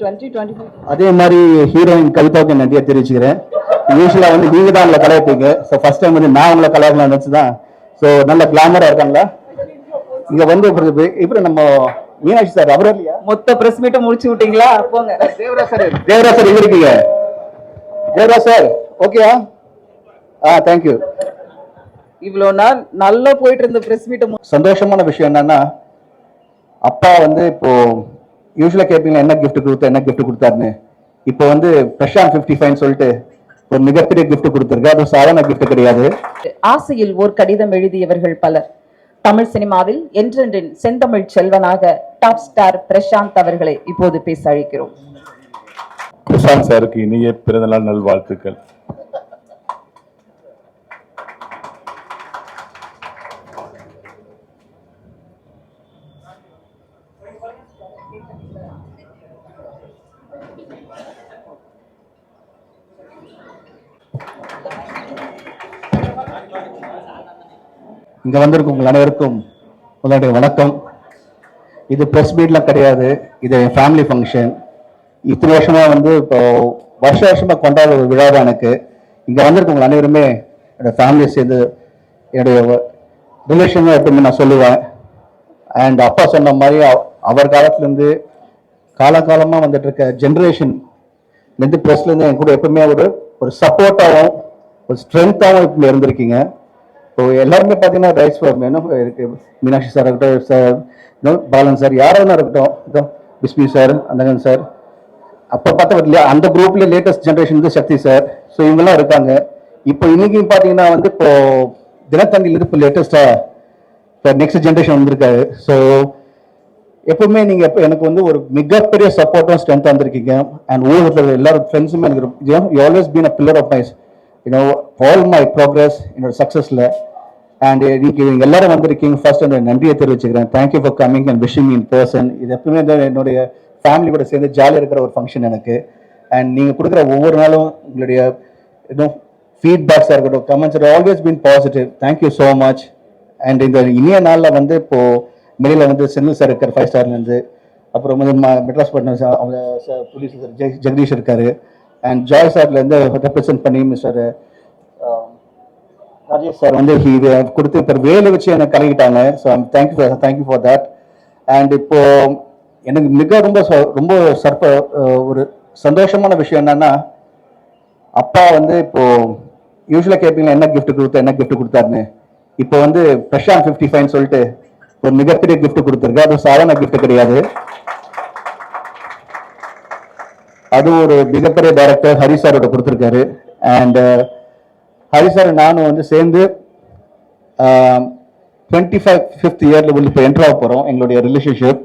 Twenty twenty five அதே மாதிரி heroine கவிதாவுக்கு நன்றியை தெரிவிச்சுக்கிறேன். யூஸ்வலாக வந்து நீங்க தான் உங்களை கலாய்ப்பீங்க. ஸோ ஃபர்ஸ்ட் டைம் வந்து நான் உங்களை கலாய்க்கலாம் நினச்சி தான் ஸோ நல்ல கிளாமரா இருக்காங்களா? இங்க வந்து இப்போ நம்ம மீனாட்சி சார் அவர் இல்லையா? மொத்த பிரஸ் மீட்டும் முடிச்சு விட்டீங்களா? போங்க. தேவராஜ் சார். தேவராஜ் சார் எங்க இருக்கீங்க? தேவராஜ் சார் ஓகேவா ஆ தேங்க்யூ இவ்வளவு நாள் நல்லா போயிட்டு இருந்த பிரஸ் மீட்டை சந்தோஷமான விஷயம் என்னன்னா அப்பா வந்து இப்போ யூஸ்வலா கேட்பீங்க என்ன gift கொடுத்தா என்ன gift கொடுத்தாருன்னு? இப்போ வந்து பிரசாந்த் ஃபிஃப்டி ஃபைவ் சொல்லிட்டு ஒரு மிகப்பெரிய gift கொடுத்துருக்கு. அது சாதாரண gift கிடையாது. ஆசையில் ஓர் கடிதம் எழுதியவர்கள் பலர். தமிழ் சினிமாவில் என்றென்றின் செந்தமிழ் செல்வனாக டாப் ஸ்டார் பிரசாந்த் அவர்களை இப்போது பேச அழைக்கிறோம். பிரசாந்த் சாருக்கு இனிய பிறந்தநாள் நல்வாழ்த்துக்கள். இங்க வந்திருக்கும் உங்கள் அனைவருக்கும் உங்களுடைய வணக்கம். இது ப்ரெஸ் மீட்லாம் கிடையாது. இது என் ஃபேமிலி ஃபங்க்ஷன் இத்தனை வருஷமா வந்து இப்போ வருஷ வருஷமா கொண்டாட ஒரு விழா தான் எனக்கு. இங்க வந்திருக்க உங்கள் அனைவருமே என்னோட ஃபேமிலி சேர்ந்து என்னுடைய ரிலேஷன் எப்படின்னு எப்பவுமே நான் சொல்லுவேன். அண்ட் அப்பா சொன்ன மாதிரி அவர் காலத்துலேருந்து காலகாலமாக வந்துட்டு இருக்க ஜென்ரேஷன் வந்து ப்ரெஸ்லேருந்து என் கூட எப்பவுமே ஒரு ஒரு சப்போர்ட்டாகவும் ஒரு ஸ்ட்ரென்த்தாகவும் இப்போ இருந்திருக்கீங்க. இப்போ எல்லாருமே பார்த்தீங்கன்னா ரைஸ் ஃபார்ம் என்ன இருக்கு? மீனாட்சி சார் இருக்கட்டும் சார் இன்னும் பாலன் சார் யாராவது இருக்கட்டும். விஸ்மி பிஸ்மி சார் அந்தகன் சார் அப்போ பார்த்தா இல்லையா அந்த குரூப்ல லேட்டஸ்ட் ஜென்ரேஷன் வந்து சக்தி சார் ஸோ இவங்கெல்லாம் இருக்காங்க. இப்போ இன்னைக்கு பார்த்தீங்கன்னா வந்து இப்போ தினத்தந்தியிலிருந்து இப்போ லேட்டஸ்டாக இப்போ நெக்ஸ்ட் ஜென்ரேஷன் வந்திருக்காரு. ஸோ எப்பவுமே நீங்க இப்போ எனக்கு வந்து ஒரு மிகப்பெரிய சப்போர்ட்டும் ஸ்ட்ரென்த் வந்திருக்கீங்க அண்ட் ஊழல் எல்லாரும் ஃப்ரெண்ட்ஸுமே எனக்கு you always been a pillar of mine you know all my progress என்னோட சக்ஸஸில் அண்ட் இன்னைக்கு நீங்க எல்லாரும் வந்திருக்கீங்க. ஃபர்ஸ்ட் என்னோட நன்றியை தெரிவிச்சுக்கிறேன். Thank you for coming and wishing in person இது எப்பவுமே என்னுடைய ஃபேமிலி கூட சேர்ந்து ஜாலியாக இருக்கிற ஒரு ஃபங்க்ஷன் எனக்கு. அண்ட் நீங்கள் கொடுக்குற ஒவ்வொரு நாளும் உங்களுடைய இன்னும் ஃபீட்பேக்ஸாக இருக்கட்டும் comments always been positive thank you so much and இந்த இனிய நாளில் வந்து இப்போது வெளியில் வந்து செந்தில் சார் இருக்கார் ஃபைவ் ஸ்டார்லேருந்து அப்புறம் வந்து மெட்ராஸ் பட்டினம் சார் அவங்க சார் புலிஸ் சார் ஜெய் ஜெகதீஷ் இருக்காரு. அண்ட் ஜாய் சார்லேருந்து ரெப்ரசென்ட் பண்ணி மிஸ்டர் uh, ராஜேஷ் சார் வந்து இது கொடுத்து இப்போ வேலை வச்சு எனக்கு கலக்கிட்டாங்க. So thank you for thank you for that and இப்போ எனக்கு மிக ரொம்ப ச- ரொம்ப சர்ப uh, ஒரு சந்தோஷமான விஷயம் என்னன்னா அப்பா வந்து இப்போ யூஸ்வலாக கேட்பீங்களா என்ன கிஃப்ட் கொடுத்தா என்ன கிஃப்ட் கொடுத்தாருன்னு? இப்போ வந்து பிரஷாந்த் ஃபிஃப்டி ஃபைவ்னு சொல்லிட்டு ஒரு மிகப்பெரிய கிஃப்ட் கொடுத்துருக்கு அது சாதாரண கிஃப்ட் கிடையாது. அது ஒரு மிகப்பெரிய டைரக்டர் ஹரி சாரோட கொடுத்துருக்காரு. அண்ட் uh, ஹரி சார் நானும் வந்து சேர்ந்து டுவெண்ட்டி ஃபைவ் ஃபிஃப்த் இயரில் வந்து இப்போ என்ட்ரு ஆக போகிறோம் எங்களுடைய ரிலேஷன்ஷிப்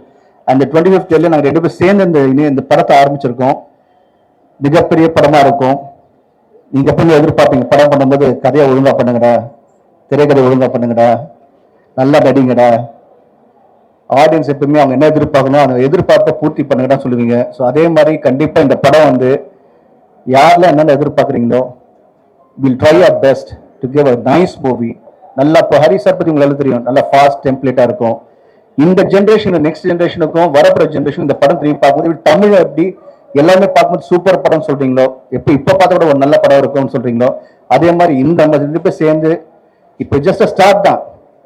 அந்த டுவெண்ட்டி ஃபிஃப்த் இயரில் நாங்கள் ரெண்டு பேரும் சேர்ந்து இந்த இனி இந்த படத்தை ஆரம்பிச்சிருக்கோம். மிகப்பெரிய படமாக இருக்கும். நீங்கள் எப்படி எதிர்பார்ப்பீங்க படம் பண்ணும்போது கதையை ஒழுங்கா பண்ணுங்கடா திரைக்கதை ஒழுங்கா பண்ணுங்கடா நல்லா நடிங்கடா ஆடியன்ஸ் எப்பவுமே அவங்க என்ன எதிர்பார்க்கணும் அந்த எதிர்பார்ப்பை பூர்த்தி பண்ணுங்கன்னு சொல்லுவீங்க. ஸோ அதே மாதிரி கண்டிப்பாக இந்த படம் வந்து யாரெல்லாம் என்னென்ன எதிர்பார்க்குறீங்களோ will try a best to give a nice movie நல்லா இப்போ ஹரி சார் பற்றி உங்களுக்கு தெரியும். நல்லா ஃபாஸ்ட் டெம்ப்ளேட்டாக இருக்கும். இந்த ஜென்ரேஷன் நெக்ஸ்ட் ஜென்ரேஷனுக்கும் வரப்போற ஜென்ரேஷன் இந்த படம் திரும்பி பார்க்கும்போது இப்படி தமிழை எப்படி எல்லாமே பார்க்கும்போது சூப்பர் படம் சொல்றீங்களோ எப்போ இப்போ பார்த்தா கூட ஒரு நல்ல படம் இருக்கும்னு சொல்றீங்களோ அதே மாதிரி இந்த நம்ம ரெண்டு பேர் சேர்ந்து இப்போ ஜஸ்ட் ஸ்டார்ட் தான்.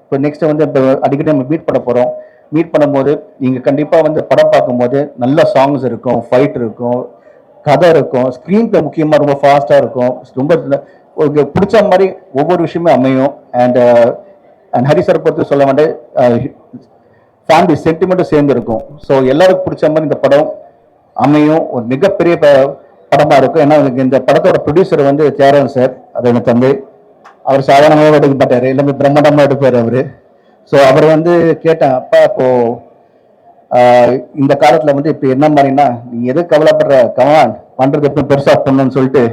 இப்போ நெக்ஸ்ட் வந்து இப்போ அடிக்கடி நம்ம மீட் பண்ண போகிறோம் மீட் பண்ணும்போது நீங்கள் கண்டிப்பாக வந்து படம் பார்க்கும்போது நல்ல சாங்ஸ் இருக்கும் ஃபைட் இருக்கும் கதை இருக்கும் ஸ்க்ரீன் பிளே முக்கியமாக ரொம்ப ஃபாஸ்ட்டாக இருக்கும். ரொம்ப உங்களுக்கு பிடிச்ச மாதிரி ஒவ்வொரு விஷயமே அமையும். And and uh, Hari sir பொறுத்து சொல்ல வேண்டிய ஃபேமிலி சென்டிமெண்ட்டும் சேர்ந்து இருக்கும். ஸோ எல்லாருக்கும் பிடிச்ச மாதிரி இந்த படம் அமையும். ஒரு மிகப்பெரிய ப- இருக்கும். ஏன்னா எனக்கு இந்த படத்தோட ப்ரொடியூசர் வந்து தியாகராஜன் சார் அது எனக்கு தம்பி. அவர் சாதாரணமாக எடுக்க மாட்டார். எல்லாமே பிரம்மாண்டமாக எடுப்பார் அவர். ஸோ அவர் வந்து கேட்டேன் அப்பா இப்போ இந்த காலத்துல வந்து இப்போ என்ன மாதிரின்னா நீ எது கவலைப்படுற? கமான் பண்றது எப்போ பெருசா பண்ணணும்னு சொல்லிட்டு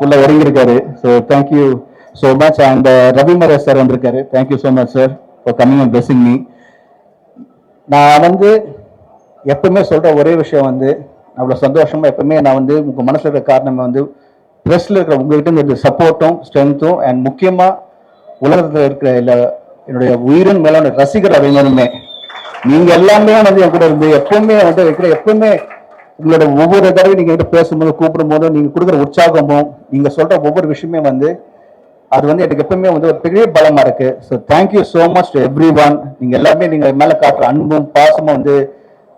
உள்ள இறங்கியிருக்காரு so thank you so much and Ravi Maresh sir வந்திருக்காரு. Thank you so much sir for coming and blessing me நான் வந்து எப்பவுமே சொல்ற ஒரே விஷயம் வந்து அவ்வளோ சந்தோஷமா எப்பவுமே நான் வந்து உங்க மனசுல இருக்கிற காரணம் வந்து ப்ரெஸ்ல இருக்கிற உங்ககிட்ட இருந்து சப்போர்ட்டும் ஸ்ட்ரென்த்தும் அண்ட் முக்கியமா உலகத்தில் இருக்கிற எல்லா என்னுடைய உயிரின் மேலான ரசிகர் அறிஞருமே நீங்க எல்லாமே வந்து என் கூட இருந்து எப்பவுமே வந்து வைக்கிற எப்பவுமே உங்களோட ஒவ்வொரு தடவை நீங்க கிட்ட பேசும்போது கூப்பிடும் போதும் நீங்க கொடுக்குற உற்சாகமும் நீங்க சொல்ற ஒவ்வொரு விஷயமே வந்து அது வந்து எனக்கு எப்பவுமே வந்து ஒரு பெரிய பலமா இருக்கு. So thank you so much to everyone நீங்க எல்லாருமே நீங்க மேல காட்டுற அன்பும் பாசமும் வந்து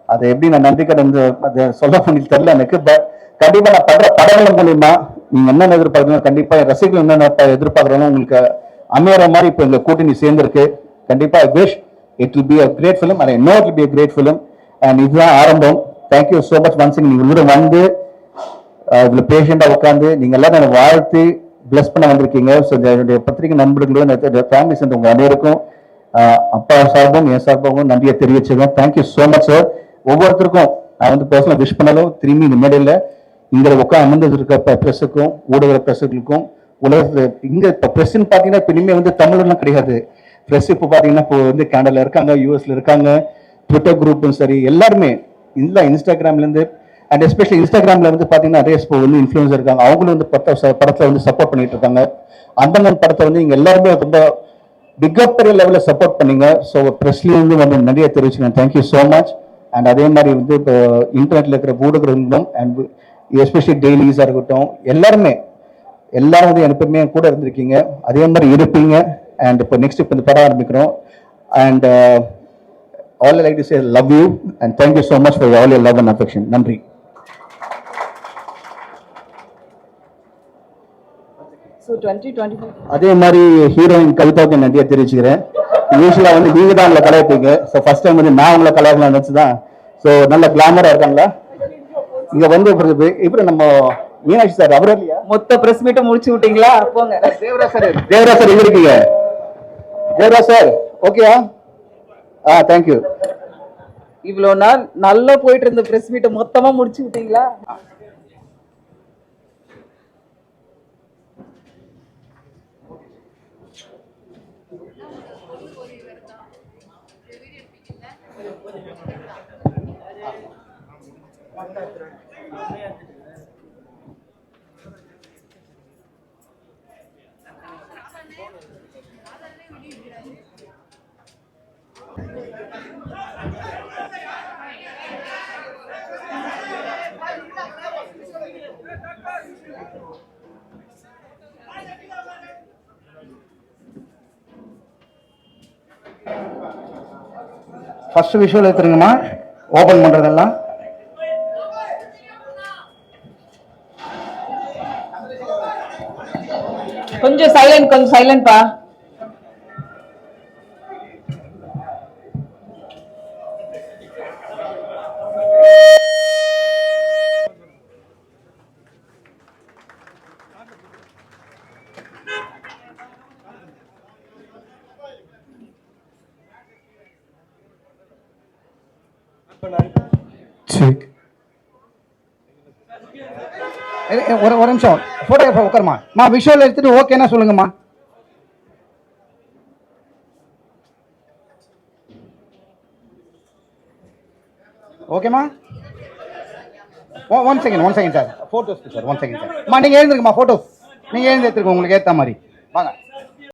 அதை எப்படி நான் நன்றி வந்து அதை சொல்ல முடியல தெரியல எனக்கு. பட் கண்டிப்பா நான் படுற படங்கள் மூலியமா நீங்க என்னென்ன எதிர்பார்க்கணும் கண்டிப்பா ரசிகர்கள் என்னென்ன எதிர்பார்க்கறோம் உங்களுக்கு அமையற மாதிரி இப்போ இந்த கூட்டணி சேர்ந்திருக்கு. கண்டிப்பா wish it will be a great film I know it be a great film and இதுதான் ஆரம்பம். தேங்க்யூ ஸோ மச் ஒன்ஸ் நீங்கள் உள்ள வந்து இதில் பேஷண்ட்டாக உட்காந்து நீங்கள் எல்லாரும் என்னை வாழ்த்து பிளஸ் பண்ண வந்திருக்கீங்க. ஸோ என்னுடைய பத்திரிகை நண்பர்களும் ஃபேமிலி சேர்ந்து உங்கள் அனைவருக்கும் அப்பா சார்பும் என் சார்பாகவும் நன்றியை தெரிவிச்சிருக்கேன் thank you so much sir ஒவ்வொருத்தருக்கும் நான் வந்து பர்சனலாக விஷ் பண்ணாலும் திரும்பி இந்த மேடையில் இங்கே உட்காந்து அமர்ந்து இருக்க ப்ரெஸ்ஸுக்கும் ஊடக ப்ரெஸ்ஸுகளுக்கும் உலகத்தில் இங்க இப்போ ப்ரெஸ்ன்னு பார்த்தீங்கன்னா இப்போ இனிமேல் வந்து தமிழ்லாம் கிடையாது. ப்ரெஸ் இப்போ பார்த்தீங்கன்னா இப்போ வந்து கனடால இருக்காங்க யூஎஸ்ல இருக்காங்க ட்விட்டர் குரூப்பும் சரி எல்லாருமே இல்லை இன்ஸ்டாகிராம்லேருந்து அண்ட் எஸ்பெஷலி இன்ஸ்டாகிராம்ல வந்து பார்த்தீங்கன்னா நிறைய இப்போ வந்து இன்ஃப்ளூயன்ஸ் இருக்காங்க. அவங்களும் வந்து படத்தை படத்தை வந்து சப்போர்ட் பண்ணிட்டு இருக்காங்க. அந்தமன் படத்தை வந்து இங்க எல்லாருமே ரொம்ப மிகப்பெரிய லெவலில் சப்போர்ட் பண்ணீங்க. ஸோ ப்ரெஸ்லேருந்து வந்து நிறைய தெரிவிச்சுக்கேன் thank you so much and அதே மாதிரி வந்து இப்போ இன்டர்நெட்டில் இருக்கிற ஊடகங்களும் அண்ட் எஸ்பெஷலி டெய்லிஸாக இருக்கட்டும் எல்லாருமே எல்லாரும் வந்து எப்பவுமே கூட இருந்திருக்கீங்க. அதே மாதிரி இருப்பீங்க. அண்ட் இப்போ நெக்ஸ்ட் இப்போ இந்த படம் ஆரம்பிக்கிறோம். And all like to say love you and thank you so much for all your love and affection நன்றி. அதே மாதிரி ஹீரோயின் கவிதாவுக்கு நன்றியை தெரிவிச்சுக்கிறேன். யூஸ்வலா வந்து நீங்க தான் உங்களை கலாய்ப்பீங்க. ஸோ ஃபர்ஸ்ட் டைம் வந்து நான் உங்களை கலாய்க்கலாம் நினைச்சு தான் ஸோ நல்ல கிளாமரா இருக்காங்களா? இங்க வந்து இப்படி நம்ம மீனாட்சி சார் அவர் இல்லையா? மொத்த பிரஸ் மீட்டை முடிச்சு விட்டீங்களா? போங்க. தேவராஜ் சார் தேவராஜ் சார் எங்க இருக்கீங்க. தேவராஜ் சார் ஓகேவா ஆ? தேங்க்யூ இவ்வளோ நாள் நல்லா போயிட்டு இருந்த பிரஸ் மீட்டை மொத்தமா முடிச்சு விட்டீங்களா? ஃபர்ஸ்ட் விஷுவல் எடுத்துருங்கம்மா ஓபன் பண்ணுறதெல்லாம் கொஞ்சம் சைலண்ட் கொஞ்சம் சைலண்ட் இரு, ஒரு ஒரு நிமிஷம். ஃபோட்டோகிராஃபர் உட்காருமா மா விஷுவல் எடுத்துட்டு ஓகேனா சொல்லுங்கம்மா. ஓகேம்மா one second one second sir photos sir one second sir அம்மா நீங்கள் எழுந்துருங்கம்மா ஃபோட்டோஸ் நீங்கள் எழுந்து எடுத்துருங்க உங்களுக்கு ஏற்ற மாதிரி. வாங்க.